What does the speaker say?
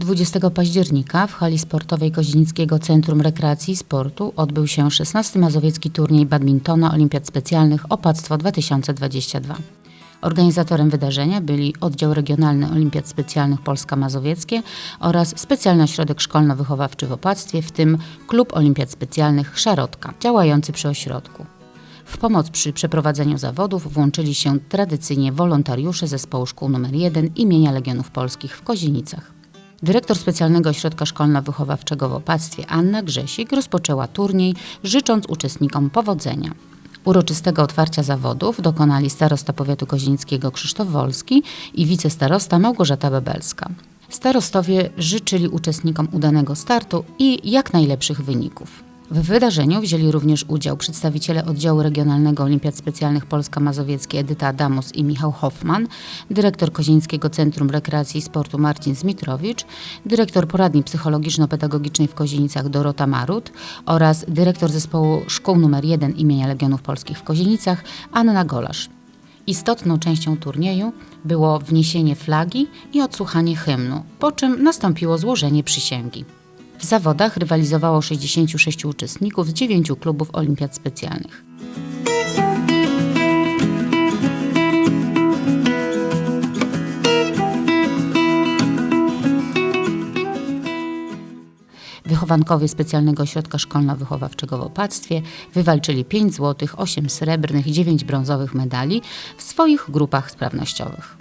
20 października w hali sportowej Kozinickiego Centrum Rekreacji i Sportu odbył się 16 Mazowiecki Turniej Badmintona Olimpiad Specjalnych Opactwo 2022. Organizatorem wydarzenia byli Oddział Regionalny Olimpiad Specjalnych Polska Mazowieckie oraz Specjalny Ośrodek Szkolno-Wychowawczy w Opactwie, w tym Klub Olimpiad Specjalnych Szarotka, działający przy ośrodku. W pomoc przy przeprowadzeniu zawodów włączyli się tradycyjnie wolontariusze zespołu szkół nr 1 imienia Legionów Polskich w Kozinicach. Dyrektor Specjalnego Ośrodka Szkolno-Wychowawczego w Opactwie Anna Grzesik rozpoczęła turniej, życząc uczestnikom powodzenia. Uroczystego otwarcia zawodów dokonali starosta powiatu kozinickiego Krzysztof Wolski i wicestarosta Małgorzata Bebelska. Starostowie życzyli uczestnikom udanego startu i jak najlepszych wyników. W wydarzeniu wzięli również udział przedstawiciele oddziału regionalnego Olimpiad Specjalnych Polska Mazowieckie Edyta Adamus i Michał Hoffman, dyrektor Kozińskiego Centrum Rekreacji i Sportu Marcin Zmitrowicz, dyrektor poradni psychologiczno-pedagogicznej w Kozienicach Dorota Marut oraz dyrektor zespołu szkół nr 1 imienia Legionów Polskich w Kozienicach Anna Golasz. Istotną częścią turnieju było wniesienie flagi i odsłuchanie hymnu, po czym nastąpiło złożenie przysięgi. W zawodach rywalizowało 66 uczestników z 9 klubów olimpiad specjalnych. Wychowankowie Specjalnego Ośrodka Szkolno-Wychowawczego w Opactwie wywalczyli 5 złotych, 8 srebrnych i 9 brązowych medali w swoich grupach sprawnościowych.